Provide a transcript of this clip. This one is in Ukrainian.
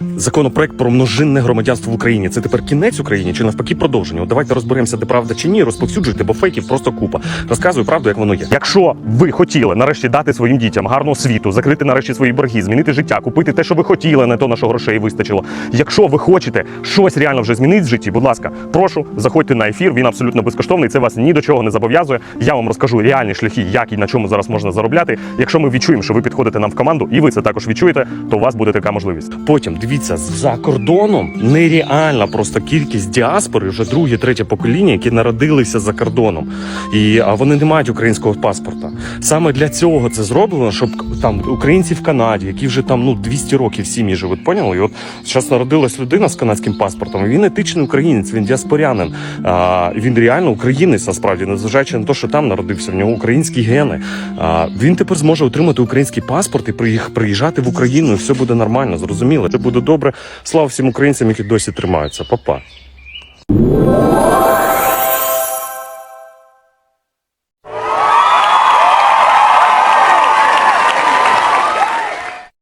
Законопроект про множинне громадянство в Україні. Це тепер кінець Україні чи навпаки продовження? От давайте розберемося, де правда чи ні. Розповсюджуйте, бо фейків просто купа. Розказую правду, як воно є. Якщо ви хотіли нарешті дати своїм дітям гарну освіту, закрити нарешті свої борги, змінити життя, купити те, що ви хотіли, не то на що грошей вистачило. Якщо ви хочете щось реально вже змінити в житті, будь ласка, прошу, заходьте на ефір. Він абсолютно безкоштовний. Це вас ні до чого не зобов'язує. Я вам розкажу реальні шляхи, як і на чому зараз можна заробляти. Якщо ми відчуємо, що ви підходите нам в команду, і ви це також відчуєте, то у вас буде така можливість. Потім дивіться за кордоном нереальна просто кількість діаспори, вже друге, третє покоління, які народилися за кордоном, і а вони не мають українського паспорта. Саме для цього це зроблено, щоб там українці в Канаді, які вже там ну 200 років сім'ї живуть, поняли? І от зараз народилась людина з канадським паспортом. Він етичний українець, він діаспорянин. А, він реально українець, насправді, незважаючи на те, що там народився, в нього українські гени. А, він тепер зможе отримати український паспорт і приїжджати в Україну, і все буде нормально, зрозуміло. Це буде добре. Слава всім українцям, які досі тримаються. Па-па.